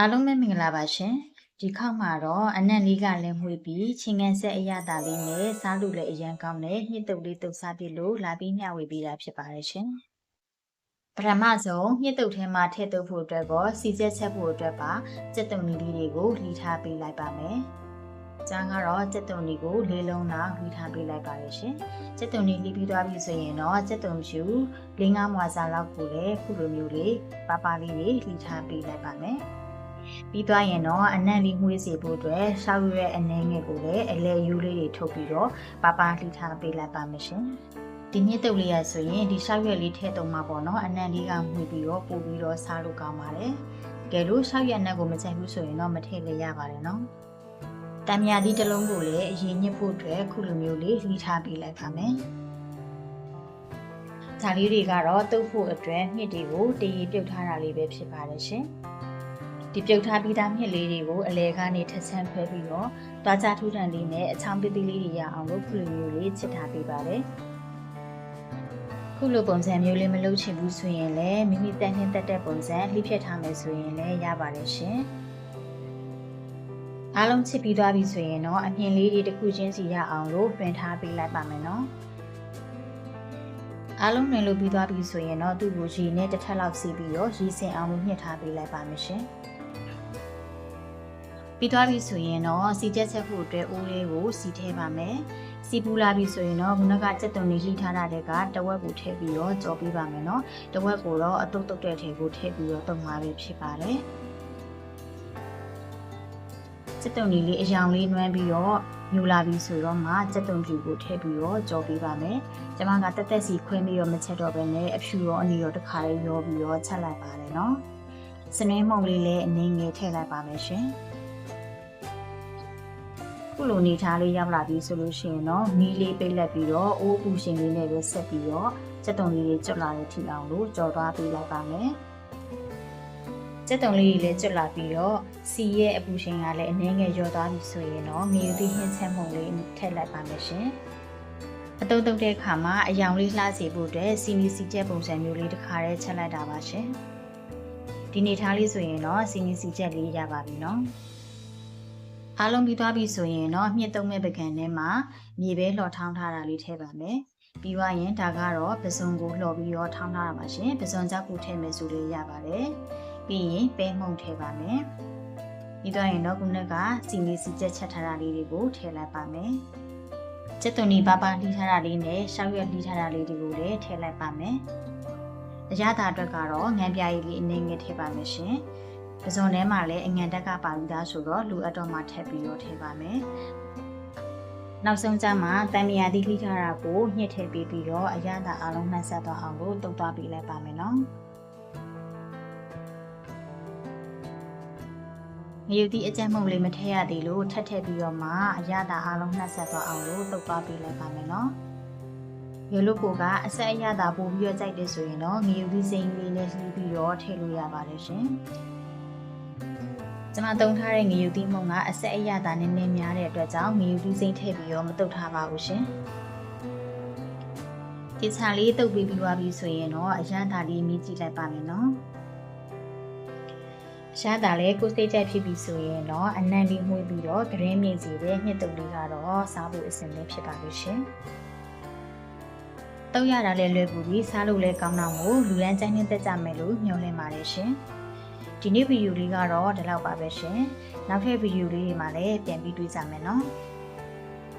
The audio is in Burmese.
အားလုံးပဲမင်္ဂလာပါရှင်ဒီခေါက်မှာတော့အနက်လေးကလည်းမှွေပြီးချင်းငန်းဆက်အရသာလေးနဲ့စားလို့လည်းအရန်ကောင်းတဲ့ညှစ်တုပ်လေးတုပ်စားပြလို့လာပြီးမျှဝေပေးတာဖြစ်ပါတယ်ရှင်ပထမဆုံးညှစ်တုပ်ထဲမှာထည့်သွင်းဖို့အတွက်ကောစီချက်ချက်ဖို့အတွက်ပါစက်တုံနီလေးတွေကိုလှီထားပေးလိုက်ပါမယ်ကျန်းကတော့စက်တုံနီကိုလေးလုံးလောက်လှီထားပေးလိုက်ပါရရှင်စက်တုံနီလှီပြီးသွားပြီဆိုရင်တော့စက်တုံဖြူ၄၅မွာစာလောက်ကိုလည်းခုလိုမျိုးလေးပါပါလေးတွေလှီထားပေးလိုက်ပါမယ် ပြီးသွားရင်တော့အနံ့လေးမှုေးစေဖို့အတွက်ရှောက်ရွက်အနေငယ်ကိုလည်းအလဲယူလေးတွေထုတ်ပြီးတော့ပါပါလှီထားပေးလိုက်ပါမယ်ရှင်ဒီမြင့်တုပ်လေးရဆိုရင်ဒီရှောက်ရွက်လေးထည့်တော့မှာပေါ့နော်အနံ့လေးကမှုပြီးတော့ပို့ပြီးတော့စားလို့ကောင်းပါတယ်တကယ်လို့ရှောက်ရွက်အနံ့ကိုမချိုက်ဘူးဆိုရင်တော့မထည့်လည်းရပါတယ်နော်တံမြာသီးတစ်လုံးကိုလည်းအရင်ညှစ်ဖို့အတွက်ခုလိုမျိုးလေးလှီထားပေးလိုက်ပါမယ်ဒါလေးတွေကတော့တုပ်ဖို့အတွက်မြစ်တွေကိုတည်ရပြုတ်ထားတာလေးပဲဖြစ်ပါတယ်ရှင် ဒီပြုတ်ထားပြီးသားမြစ်လေးတွေကိုအလဲကနေထဆန်းခွဲပြီးတော့တွားကြထူးထန်လေးနဲ့အချောင်းပီပီလေးတွေရအောင်လို့ခုလိုမျိုးလေးချစ်ထားပေးပါတယ်ခုလိုပုံစံမျိုးလေးမလုပ်ချင်ဘူးဆိုရင်လည်းမိမိတန်ချင်းတက်တဲ့ပုံစံလှိဖြတ်ထားမယ်ဆိုရင်လည်းရပါတယ်ရှင်အားလုံးချစ်ပြီးသွားပြီဆိုရင်တော့အမြင်လေးတွေတစ်ခုချင်းစီရအောင်လို့တွင်ထားပေးလိုက်ပါမယ်နော်အားလုံးနယ်လို့ပြီးသွားပြီဆိုရင်တော့သူ့ကိုရေနဲ့တစ်ထပ်လောက်စီးပြီးတော့ရေစင်အောင်လို့ညှစ်ထားပေးလိုက်ပါမယ်ရှင် ပြီးသွားပြီဆိုရင်တော့စီချက်ချက်ဖို့အတွက်အိုးလေးကိုစီထည့်ပါမယ်စီပူလာပြီဆိုရင်တော့ခုနကစက်တုံလေးလှီထားတာတဲ့ကတဝက်ကိုထည့်ပြီးတော့ကြော်ပေးပါမယ်နော်တဝက်ကိုတော့အတုတ်တုတ်တဲ့ထဲကိုထည့်ပြီးတော့တုံမှာပဲဖြစ်ပါတယ်စက်တုံလေးလေးအယောင်လေးနှွမ်းပြီးတော့ညူလာပြီဆိုတော့မှစက်တုံဖြူကိုထည့်ပြီးတော့ကြော်ပေးပါမယ်ကျမကတက်တက်စီခွင်းပြီးတော့မချက်တော့ဘဲနဲ့အဖြူရောအနီရောတစ်ခါလေးရောပြီးတော့ချက်လိုက်ပါတယ်နော်စနွေးမှုန်လေးလည်းအနည်းငယ်ထည့်လိုက်ပါမယ်ရှင် ခုလိုနေထားလေးရောက်လာပြီဆိုလို့ရှိရင်တော့မီးလေးပိတ်လက်ပြီးတော့အိုးပူရှင်လေးနဲ့ပဲဆက်ပြီးတော့စက်တုံလေးတွေကျွတ်လာတဲ့ထိအောင်လို့ကြော်သွားပေးလိုက်ပါမယ်စက်တုံလေးတွေလည်းကျွတ်လာပြီးတော့စီရဲ့အပူရှင်ကလည်းအနည်းငယ်လျော့သွားပြီဆိုရင်တော့မြေသီးဟင်းချက်မှုန်လေးထည့်လိုက်ပါမယ်ရှင်အတုံးတုံတဲ့ခါမှာအယောင်လေးလှစေဖို့အတွက်စီနီစီချက်ပုံစံမျိုးလေးတစ်ခါတည်းချက်လိုက်တာပါရှင်ဒီနေထားလေးဆိုရင်တော့စီနီစီချက်လေးရပါပြီနော် အားလုံးပြီးသွားပြီဆိုရင်တော့မြင့်သုံးမဲ့ပကံထဲမှာမြေပဲလှော်ထောင်းထားတာလေးထည့်ပါမယ်ပြီးွားရင်ဒါကတော့ပစုံကိုလှော်ပြီးတော့ထောင်းထားတာပါရှင်ပစုံကြောက်ကိုထည့်မယ်ဆိုလို့ရပါတယ်ပြီးရင်ပဲမှုန့်ထည့်ပါမယ်ပြီးတော့ရင်တော့ခုနကစီနီစီချက်ချက်ထားတာလေးတွေကိုထည့်လိုက်ပါမယ်ကျက်သွန်ဒီပါပါလှီးထားတာလေးနဲ့ရှောက်ရွက်လှီးထားတာလေးတွေကိုလည်းထည့်လိုက်ပါမယ်အရသာအတွက်ကတော့ငံပြားရည်လေးအနည်းငယ်ထည့်ပါမယ်ရှင် ပစုံထဲမှာလည်းအငံတက်ကပါပြီးသားဆိုတော့လူအပ်တော့မှထည့်ပြီးတော့ထည့်ပါမယ်နောက်ဆုံးကျမှတန်မြာသီးလှီးထားတာကိုညှစ်ထည့်ပေးပြီးတော့အရသာအလုံးနှက်ဆက်သွားအောင်လို့တုပ်သွားပေးလိုက်ပါမယ်နော်ငရုတ်ဒီအကြမ်းမှုန်လေးမထည့်ရသေးလို့ထပ်ထည့်ပြီးတော့မှအရသာအလုံးနှက်ဆက်သွားအောင်လို့တုပ်သွားပေးလိုက်ပါမယ်နော်ရေလို့ကိုကအဆက်အရသာပို့ပြီးတော့ကြိုက်တယ်ဆိုရင်တော့ငရုတ်ဒီစိမ်းလေးနဲ့လှီးပြီးတော့ထည့်လို့ရပါတယ်ရှင် ကျွန်မတုံထားတဲ့ငရုတ်သီးမုံကအဆက်အရသာနည်းနည်းများတဲ့အတွက်ကြောင့်ငရုတ်သီးစိမ့်ထည့်ပြီးတော့မတုတ်ထားပါဘူးရှင်ဒီချာလေးတုတ်ပြီးပြီးသွားပြီဆိုရင်တော့အရသာလေးမြည်ကြည့်လိုက်ပါမယ်နော်ရှားတာလဲကိုစိတ်ကြိုက်ဖြစ်ပြီဆိုရင်တော့အနံ့လေးမှုပြီးတော့ဂရင်းမြေစီတဲ့ညှစ်တုပ်လေးကတော့စားဖို့အဆင်သင့်ဖြစ်ပါလို့ရှင်တောက်ရတာလည်းလွယ်ကူပြီးစားလို့လည်းကောင်းတော့မို့လူရန်ကြိုင်းနေတတ်ကြမယ်လို့ညွှန်လင့်ပါတယ်ရှင် ဒီနေ့ဗီဒီယိုလေးကတော့ဒီလောက်ပါပဲရှင်နောက်ထပ်ဗီဒီယိုလေးတွေမှာလည်းပြန်ပြီးတွေ့ကြမယ်နော်